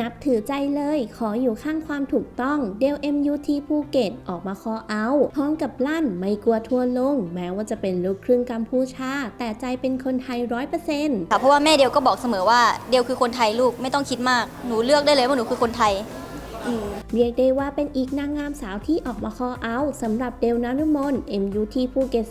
นับถือใจเลยขออยู่ข้างความถูกต้องเดล MUT ภูเก็ตออกมาคอเอาพร้อมกับลั่นไม่กลัวทัวลง แม้ว่าจะเป็นลูกครึ่งกัมพูชา แต่ใจเป็นคนไทยร้อยเปอร์เซ็นต์ค่ะเพราะว่าแม่เดียวก็บอกเสมอว่าเดียวคือคนไทยลูกไม่ต้องคิดมากหนูเลือกได้เลยว่าหนูคือคนไทย เรียกได้ว่าเป็นอีกนางงามสาวที่ออกมาคอเอาสำหรับเดลนารุมน MUT ภูเก็ต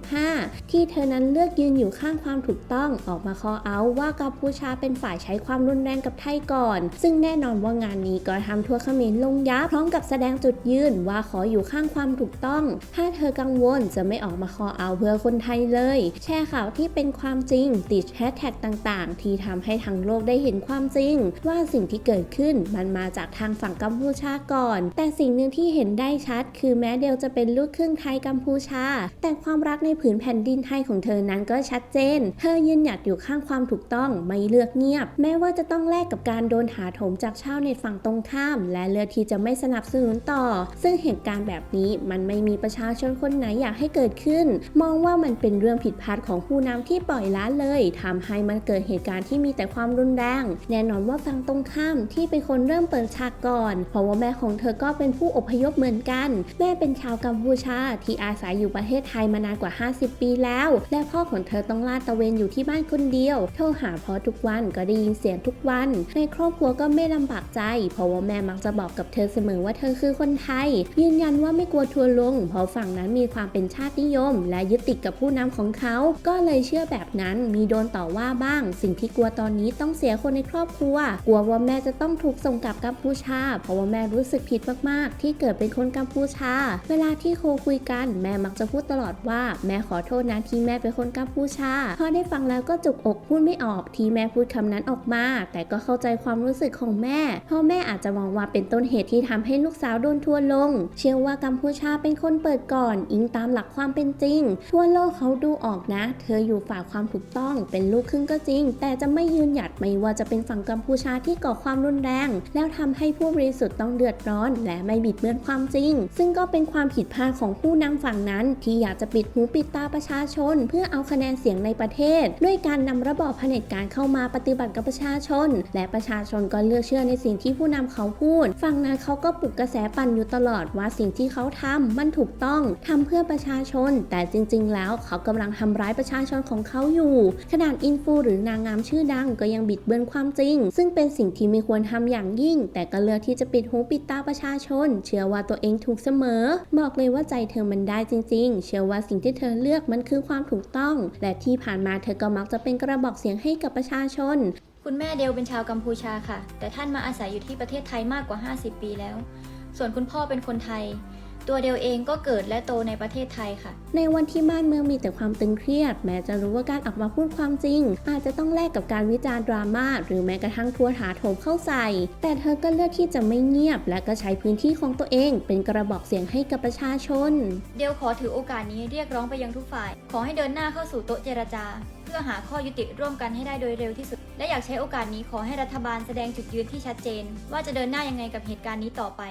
2025 ที่เธอนั้นเลือกยืนอยู่ข้างความถูกต้องออกมาคอเอาว่ากัมพูชาเป็นฝ่ายใช้ความรุนแรงกับไทยก่อน ซึ่งแน่นอนว่างานนี้ก็ทำทัวร์เขมรลงยับพร้อมกับแสดงจุดยืนว่าขออยู่ข้างความถูกต้อง ถ้าเธอกังวลจะไม่ออกมาคอเอาเพื่อคนไทยเลย แชร์ข่าวที่เป็นความจริง ติดแฮชแท็กต่าง ๆ ที่ทำให้ทั้งโลกได้เห็นความจริง ว่าสิ่งที่เกิดขึ้นมันมาจากทางฝั่งกัมพูชาก่อน แต่สิ่งหนึ่งที่เห็นได้ชัด คือแม้เดลจะเป็นลูกครึ่งไทยกัมพูชา แต่ความรักในผืนแผ่นดินไทยของเธอนั้นก็ชัดเจน เธอยืนหยัดอยู่ข้างความถูกต้องไม่เลือกเงียบ แม้ว่าจะต้องแลกกับการโดนหาโถมจากชาวเน็ตฝั่งตรงข้าม และเลือกที่จะไม่สนับสนุนต่อ ซึ่งเหตุการณ์แบบนี้มันไม่มีประชาชนคนไหนอยากให้เกิดขึ้น มองว่ามันเป็นเรื่องผิดพลาดของผู้นำที่ปล่อยล้าเลยทำให้มันเกิดเหตุการณ์ที่มีแต่ความรุนแรง แน่นอนว่าฝั่งตรงข้ามที่เป็นคนเริ่มเปิดฉากก่อน เพราะว่าแม่ของเธอก็เป็นผู้อพยพเหมือนกัน แม่เป็นชาวกัมพูชาที่อาศัยอยู่ประเทศไทยมานานกว่า 50 ปีแล้ว และพ่อของเธอต้องลาดตะเวนอยู่ที่บ้านคนเดียวโทรหาพ่อทุกวันก็ได้ยินเสียงทุกวัน ในครอบครัวก็ไม่ลำบากใจ เพราะว่าแม่มักจะบอกกับเธอเสมอว่าเธอคือคนไทย ยืนยันว่าไม่กลัวทัวร์ลง เพราะฝั่งนั้นมีความเป็นชาตินิยม และยึดติดกับผู้นำของเขา ก็เลยเชื่อแบบนั้นมีโดนต่อว่าบ้าง สิ่งที่กลัวตอนนี้ต้องเสียคนในครอบครัว กลัวว่าแม่จะต้องถูกส่งกลับกัมพูชาเพราะว่าแม่รู้สึกผิดมากๆ ที่เกิดเป็นคนกัมพูชา เวลาที่โคคุยกัน แม่มักจะพูดตลอดว่าแม่ขอโทษนะที่แม่เป็นคนกัมพูชา พอได้ฟังแล้วก็จุกอกพูดไม่ออกที่แม่พูดคำนั้นออกมา แต่ก็เข้าใจความรู้สึกของแม่เพราะแม่อาจจะมองว่าเป็นต้นเหตุที่ทำให้ลูกสาวโดนทัวลง เชื่อว่ากัมพูชาเป็นคนเปิดก่อน อิงตามหลักความเป็นจริง ทั่วโลกเขาดูออกนะ เธออยู่ฝ่ายความถูกต้อง เป็นลูกครึ่งก็จริง แต่จะไม่ยืนหยัดไม่ว่าจะเป็นฝั่งกัมพูชาที่ก่อความรุนแรง แล้วทำให้ผู้บริสุทธิ์ต้องเดือดร้อน และไม่บิดเบือนความจริง ซึ่งก็เป็นความผิดพลาดของผู้นำฝั่งนั้น ที่อยากจะปิดหูปิดตาประชาชน เพื่อเอาคะแนนเสียงในประเทศ ด้วยการนำระบอบเผด็จการเข้ามาปฏิบัติกับประชาชน และประชาชนก็เลือกเชื่อในสิ่งที่ผู้นำเขาพูด ฝั่งนั้นเขาก็ปลุกกระแสปั่นอยู่ตลอดว่าสิ่งที่เขาทำมันถูกต้องทำเพื่อประชาชน แต่จริง ๆ แล้วเขากำลังทำร้ายประชาชนของเขาอยู่ ขนาดอินฟูหรือนางงามชื่อดังก็ยังบิดเบือนความจริง ซึ่งเป็นสิ่งที่ไม่ควรทำอย่างยิ่ง แต่ก็เลือกที่จะปิดหูปิดตาประชาชน เชื่อว่าตัวเองถูกเสมอ บอกเลยว่าใจเธอมันได้จริง ๆ เชื่อว่าสิ่งที่เธอเลือกมันคือความถูกต้อง และที่ผ่านมาเธอก็มักจะเป็นกระบอกเสียงให้กับประชาชน คุณแม่เดวเป็นชาวกัมพูชาค่ะ แต่ท่านมาอาศัยอยู่ที่ประเทศไทยมากกว่า 50 ปีแล้ว ส่วนคุณพ่อเป็นคนไทย ตัวเดียวเองก็เกิดและโตในประเทศไทยค่ะ ในวันที่บ้านเมืองมีแต่ความตึงเครียด แม้จะรู้ว่าการออกมาพูดความจริง อาจจะต้องแลกกับการวิจารณ์ดราม่าหรือแม้กระทั่งทัวร์ถาโถมเข้าใส่ แต่เธอก็เลือกที่จะไม่เงียบ และก็ใช้พื้นที่ของตัวเอง เป็นกระบอกเสียงให้กับประชาชน เดียวขอถือโอกาสนี้เรียกร้องไปยังทุกฝ่าย ขอให้เดินหน้าเข้าสู่โต๊ะเจรจา เพื่อหาข้อยุติร่วมกันให้ได้โดยเร็วที่สุด และอยากใช้โอกาสนี้ขอให้รัฐบาลแสดงจุดยืนที่ชัดเจน ว่าจะเดินหน้ายังไงกับเหตุการณ์นี้ต่อไป